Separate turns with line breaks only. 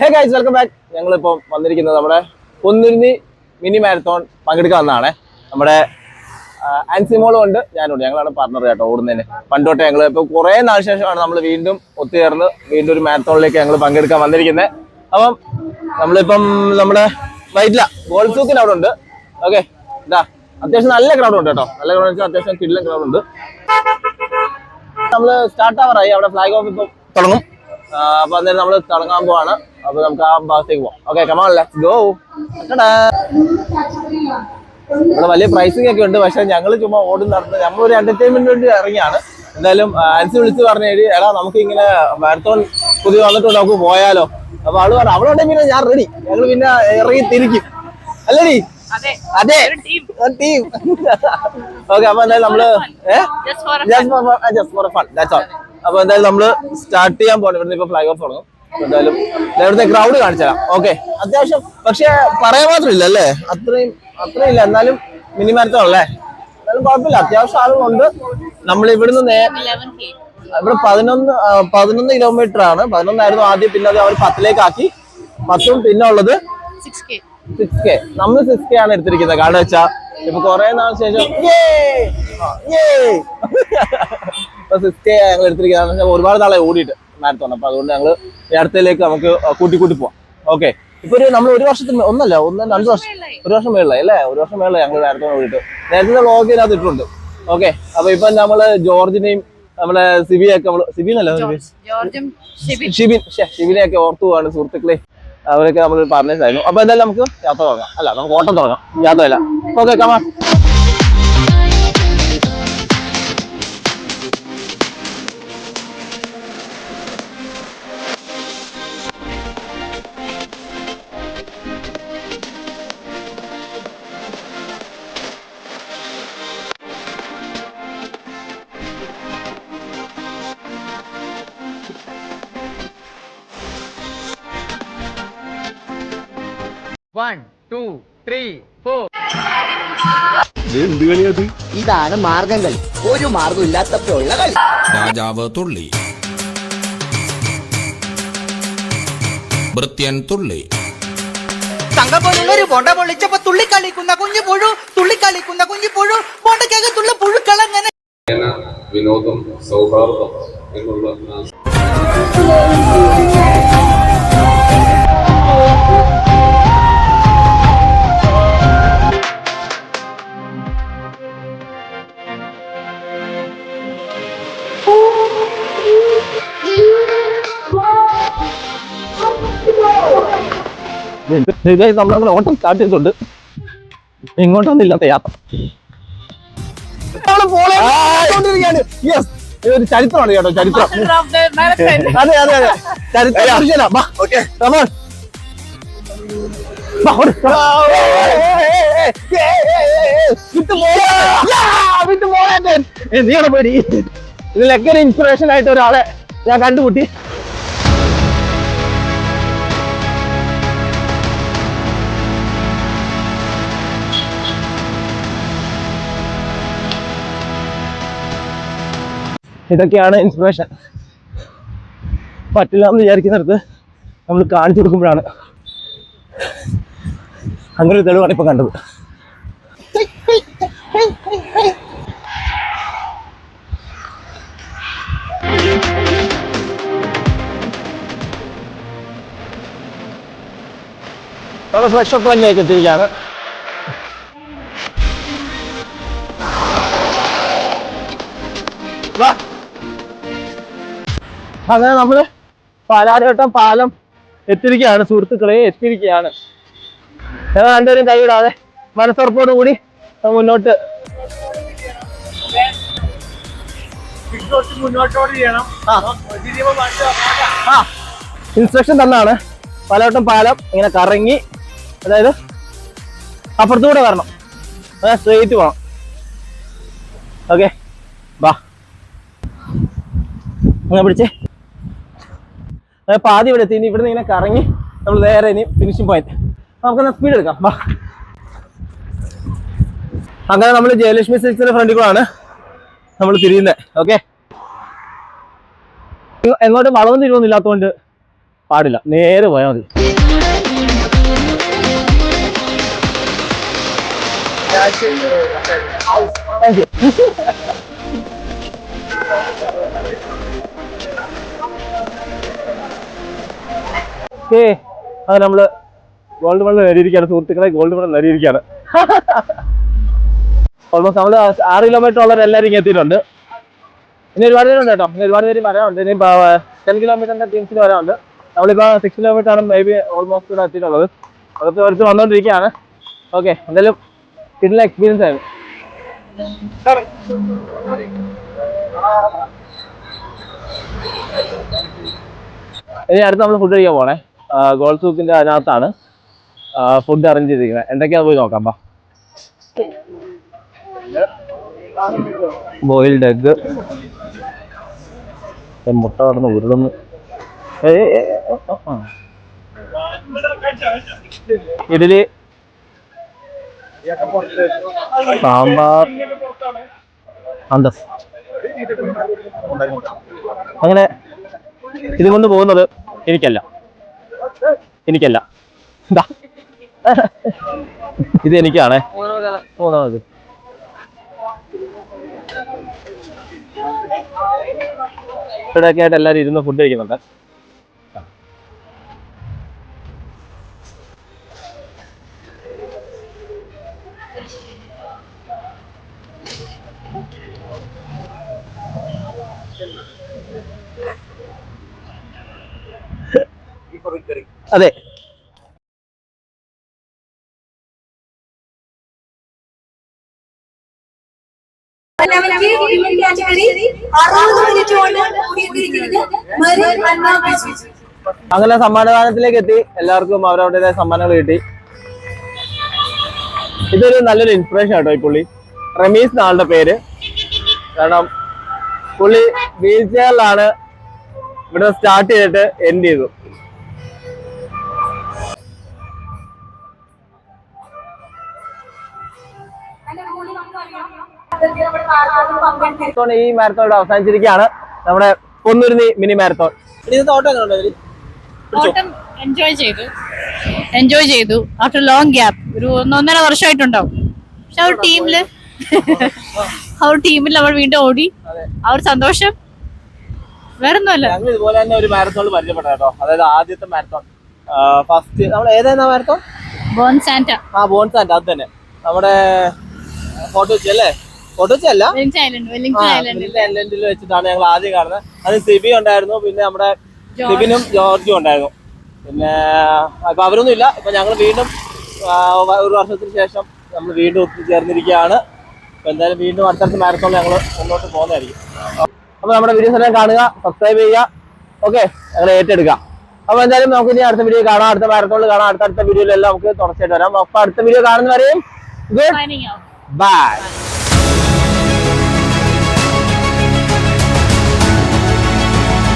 Hey guys welcome back ഞങ്ങളിപ്പോൾ വന്നിരിക്കുന്നത് നമ്മുടെ പൊന്നുരുന്നി മിനി മാരത്തോൺ പങ്കെടുക്കാൻ വന്നതാണ് നമ്മുടെ ആൻസിമോളും ഉണ്ട് ഞാനുണ്ട്. ഞങ്ങളാണ് പാർട്ണർ കേട്ടോ ഓടുന്നതിന്. പണ്ടോട്ടെ ഞങ്ങൾ ഇപ്പോൾ കുറേ നാൾ ശേഷമാണ് നമ്മൾ വീണ്ടും ഒത്തുചേർന്ന് വീണ്ടും ഒരു മാരത്തോണിലേക്ക് ഞങ്ങൾ പങ്കെടുക്കാൻ വന്നിരിക്കുന്നത്. അപ്പം നമ്മളിപ്പം നമ്മുടെ വൈറ്റില ഗോൾസൂക്കിന് അവിടെ ഉണ്ട്. ഓക്കെ ഇതാ അത്യാവശ്യം നല്ല ക്രൗഡ് ഉണ്ട് കേട്ടോ. നല്ല ക്രൗഡ് വെച്ചാൽ അത്യാവശ്യം കിടിലൻ ക്രൗഡ് ഉണ്ട്. നമ്മൾ സ്റ്റാർട്ട് ആവറായി അവിടെ ഫ്ലാഗ് ഓഫ് ഇപ്പം തുടങ്ങും. അപ്പൊ അന്നേരം നമ്മൾ തുടങ്ങാൻ പോവാണ്. അപ്പൊ നമുക്ക് ആ ഭാഗത്തേക്ക് പോവാം. ഓക്കെ കമാൺ ലെറ്റ്സ് ഗോ ഇവിടെ വലിയ പ്രൈസിംഗ് ഒക്കെ ഉണ്ട് പക്ഷെ ഞങ്ങൾ ചുമ്മാ ഓടും നടന്ന് നമ്മൾ ഒരു എന്റർടൈൻമെന്റ് വേണ്ടി ഇറങ്ങിയാണ്. എന്തായാലും ആൻസി വിളിച്ച് പറഞ്ഞു കഴിഞ്ഞാൽ എടാ നമുക്ക് ഇങ്ങനെ മാരത്തോൺ പുതിയ വന്നിട്ടുണ്ട് നമുക്ക് പോയാലോ. അപ്പൊ ആൾ പറഞ്ഞു അവളുണ്ടെങ്കിൽ പിന്നെ ഞാൻ റെഡി ഞങ്ങൾ പിന്നെ ഇറങ്ങി തിരിക്കും. അല്ലേ
അതെ.
ടീം ഓക്കെ അപ്പൊ എന്തായാലും നമ്മൾ ഏഹ്
just for a
just for just for fun that's all അപ്പൊ എന്തായാലും നമ്മൾ സ്റ്റാർട്ട് ചെയ്യാൻ പോകണം ഇവിടുന്ന് ഇപ്പൊ ഫ്ലൈ ഓഫ് തുടങ്ങും. എന്തായാലും ഇവിടുത്തെ ക്രൗഡ് കാണിച്ചു തരാം ഓക്കെ അത്യാവശ്യം പക്ഷെ പറയാൻ മാത്രമില്ല അല്ലേ? അത്രയും അത്രയും ഇല്ല. എന്നാലും മിനി അല്ലേ? എന്നാലും കുഴപ്പമില്ല. അത്യാവശ്യം ആളുകളുണ്ട്. നമ്മൾ ഇവിടുന്ന് നേ
11k.
ഇവിടെ പതിനൊന്ന് പതിനൊന്ന് കിലോമീറ്റർ ആണ്. പതിനൊന്നായിരുന്നു ആദ്യം. പിന്നെ അത് അവർ പത്തിലേക്ക് ആക്കി പത്തും പിന്നെ ഉള്ളത്
6k.
സിക്സ് കെ നമ്മൾ സിക്സ് കെ ആണ് എടുത്തിരിക്കുന്നത്. കാരണം വെച്ചാ. ഇപ്പൊ കുറെ നാൾ ശേഷം സിക്സ് കെ ഞങ്ങൾ എടുത്തിരിക്കുന്നത് ഒരുപാട് നാളെ ഓടിയിട്ട് മാരത്തോൺ അപ്പൊ അതുകൊണ്ട് ഞങ്ങൾ അടുത്തയിലേക്ക് നമുക്ക് കൂട്ടി കൂട്ടി പോവാം. ഓക്കെ ഇപ്പൊ ഒരു നമ്മൾ ഒരു വർഷത്തിന് ഒന്നല്ല ഒന്ന് രണ്ട് വർഷം ഒരു വർഷം മേളിലായി അല്ലേ? ഒരു വർഷം മേളിലായി ഞങ്ങൾ മാരത്തോൺ ഓടിയിട്ട്. നേരത്തെ വ്ളോഗ് ഇതിനകത്ത് ഇട്ടിട്ടുണ്ട്. ഓക്കെ അപ്പൊ ഇപ്പൊ നമ്മൾ ജോർജിനെയും നമ്മളെ സിബിയൊക്കെ നമ്മൾ സിബി? എന്നല്ല
ജോർജും ഷിബിൻ
ഷിബിനെയൊക്കെ ഓർത്തു പോവാണ് സുഹൃത്തുക്കളെ. അവരൊക്കെ നമ്മൾ പറഞ്ഞായിരുന്നു അപ്പൊ എന്തായാലും നമുക്ക് യാത്ര തുടങ്ങാം. അല്ല നമുക്ക് ഓട്ടം തുടങ്ങാം. യാത്രയല്ല. Okay come on
one two three four
ഇതാണ് മാർഗം കളി ഒരു മാർഗം ഇല്ലാത്തപ്പോഴുള്ള കളി.
രാജാവ് തുള്ളി. ഭൃത്യൻ തുള്ളി.
ഒരു ബോണ്ട പൊള്ളിച്ചപ്പോ തുള്ളിക്കളിക്കുന്ന കുഞ്ഞു പുഴു തുള്ളിക്കളിക്കുന്ന കുഞ്ഞു പുഴു. ബോണ്ടക്കകത്തുള്ള പുഴുക്കളങ്ങനെ.
വിനോദം സൗഹാർദ്ദം എന്നുള്ള ആ
നമ്മളങ്ങനെ ഓട്ടം സ്റ്റാർട്ട് ചെയ്തിട്ടുണ്ട് ഇങ്ങോട്ടൊന്നും ഇല്ലാത്ത യാത്ര ഒരു ചരിത്രമാണ് കേട്ടോ ചരിത്രം അതെ അതെ ചരിത്രം നീയാണ് പേടി ഇതിലൊക്കെ ഒരു ഇൻസ്പിറേഷൻ ആയിട്ട് ഒരാളെ ഞാൻ കണ്ടുമുട്ടി ഇതൊക്കെയാണ് ഇൻസ്പിറേഷൻ പറ്റില്ല എന്ന് വിചാരിക്കുന്നിടത്ത് നമ്മൾ കാണിച്ചു കൊടുക്കുമ്പോഴാണ്. അങ്ങനെ ഒരു തെളിവാണ് ഇപ്പൊ കണ്ടത്. ഫ്രഷ് ഒക്കെ എത്തിയിരിക്കുകയാണ് അങ്ങനെ നമ്മൾ പാലാരവട്ടം പാലം എത്തിരിക്കുകയാണ് സുഹൃത്തുക്കളെ എത്തിയിരിക്കുകയാണ്. ഞങ്ങൾ രണ്ടുപേരും കൈവിടാതെ മനസ്സുറപ്പോട് കൂടി മുന്നോട്ട്. ഇൻസ്ട്രക്ഷൻ തന്നാണ്. പലവട്ടം പാലം ഇങ്ങനെ കറങ്ങി അതായത് അപ്പുറത്തൂടെ വരണം. അതായത് സ്ട്രെയിറ്റ് പോകണം ഓക്കെ വാ. അങ്ങനെ പിടിച്ചേ. പാതി ഇവിടെ എത്തി ഇനി ഇവിടുന്ന് ഇങ്ങനെ കറങ്ങി നമ്മൾ നേരെ ഇനി ഫിനിഷിംഗ് പോയിന്റ് നമുക്കൊന്ന് സ്പീഡ് എടുക്കാം വാ. അങ്ങനെ നമ്മൾ ജയലക്ഷ്മി സിൽക്സിന്റെ ഫ്രണ്ടിൽ കൂടാണ് നമ്മൾ തിരിയുന്നത് ഓക്കെ എങ്ങോട്ടും വളവും തിരിവൊന്നും ഇല്ലാത്തതുകൊണ്ട് പാടില്ല നേരെ പോയാൽ മതി. ഓക്കേ. അത് നമ്മൾ ഗോൾഡ് മെഡൽ നേടിയിരിക്കുകയാണ് സുഹൃത്തുക്കളെ. Gold medal നേടിയിരിക്കുകയാണ്. ഓൾമോസ്റ്റ് നമ്മൾ ആറ് കിലോമീറ്റർ ഉള്ളവരെല്ലാവരും ഇങ്ങനെ എത്തിയിട്ടുണ്ട്. ഇനി ഒരുപാട് പേരുണ്ട് കേട്ടോ. ഇനി ഒരുപാട് പേര് വരാനുണ്ട്. ഇനി ടെൻ കിലോമീറ്ററിന്റെ ടീംസിന് വരാനുണ്ട്. നമ്മളിപ്പോൾ സിക്സ് കിലോമീറ്റർ ആണ് മേ ബി ഓൾമോസ്റ്റ് ഇവിടെ എത്തിയിട്ടുള്ളത്. അതൊക്കെ ഒരുത്ത് വന്നുകൊണ്ടിരിക്കുകയാണ് ഓക്കെ എന്തായാലും കിട്ടുന്ന എക്സ്പീരിയൻസ് ആയിരുന്നു. ഇനി അടുത്ത് നമ്മൾ ഫുഡ് കഴിക്കാൻ പോണേ. ഗോൾഡ് സൂക്കിന്റെ അതിനകത്താണ് ഫുഡ് അറേഞ്ച് ചെയ്തിരിക്കുന്നത്. എന്തൊക്കെയാ പോയി നോക്കാം ബാ ബോയിൽഡ് എഗ് മുട്ട കടന്ന് ഉരുളുന്നു. ഇഡലി സാമ്പാർ. അന്തസ് അങ്ങനെ ഇത് കൊണ്ട് പോകുന്നത് എനിക്കല്ല. എനിക്കല്ല. ദാ. ഇത് എനിക്കാണേ. മൂന്നാമത്. ഇവിടെയൊക്കെ ആയിട്ട് എല്ലാവരും ഇരുന്ന് ഫുഡ് കഴിക്കുന്നുണ്ട്.
ബീച്ച്
അങ്ങനെ സമ്മാനദാനത്തിലേക്ക് എത്തി. എല്ലാവർക്കും അവരവരുടേതായ സമ്മാനങ്ങൾ കിട്ടി. ഇതൊരു നല്ലൊരു ഇൻസ്പിറേഷൻ കേട്ടോ ഈ പുള്ളി. റമീസ് എന്നാളുടെ പേര്. കാരണം പുള്ളി വീൽ ചെയറിലാണ് ഇവിടെ സ്റ്റാർട്ട് ചെയ്തിട്ട് എൻഡ് ചെയ്തു. ഈ മാരത്തോൺ ഇവിടെ അവസാനിച്ചിരിക്കുകയാണ്. നമ്മുടെ പൊന്നുരുന്നി മിനി മാരത്തോൺ.
എൻജോയ് ചെയ്തു. എൻജോയ് ചെയ്തു. ആഫ്റ്റർ ലോങ് ഗ്യാപ്പ് ഒരു ഒന്നൊന്നര വർഷമായിട്ടുണ്ടാവും. പക്ഷെ ആ ഒരു ടീമിൽ ആ ഒരു ടീമിൽ നമ്മൾ വീണ്ടും ഓടി. ആ ഒരു സന്തോഷം. വേറൊന്നുമല്ല.
ഞങ്ങൾ ഇതുപോലെ തന്നെ ഒരു മാരത്തോൺ പരിചയപ്പെട്ട കേട്ടോ. അതായത് ആദ്യത്തെ മാരത്തോൺ. ഫസ്റ്റ് നമ്മൾ ഏതായിരുന്നു മാരത്തോൺ?
ബോൺ സാന്റ
ആ ബോൺസാന്റ അത് തന്നെ. നമ്മുടെ ഫോട്ടോ അല്ലേ?
വെല്ലിംഗ്ടൺ ഐലൻഡിൽ
വെച്ചിട്ടാണ് ഞങ്ങൾ ആദ്യം കാണുന്നത്. അത് സിബി ഉണ്ടായിരുന്നു പിന്നെ നമ്മുടെ സിബിനും ജോർജും ഉണ്ടായിരുന്നു. പിന്നെ അപ്പൊ അവരൊന്നും ഇല്ല. ഇപ്പൊ ഞങ്ങൾ വീണ്ടും ഒരു വർഷത്തിന് ശേഷം നമ്മൾ വീണ്ടും ഒത്തുചേർന്നിരിക്കുകയാണ് അപ്പൊ എന്തായാലും വീണ്ടും അടുത്തടുത്ത മാരത്തോൺ ഞങ്ങൾ മുന്നോട്ട് പോകുന്നതായിരിക്കും. അപ്പൊ നമ്മുടെ വീഡിയോസ് എല്ലാം കാണുക സബ്സ്ക്രൈബ് ചെയ്യുക. ഓക്കെ ഞങ്ങൾ ഏറ്റെടുക്കാം. അപ്പൊ എന്തായാലും നമുക്ക് ഇനി അടുത്ത വീഡിയോ കാണാം. അടുത്ത മാരത്തോണിൽ കാണാം. അടുത്തടുത്ത വീഡിയോയിലെല്ലാം നമുക്ക് തുടർച്ചയായിട്ട് വരാം. അപ്പൊ അടുത്ത വീഡിയോ കാണുന്നവരെയും ഗുഡ് ബൈ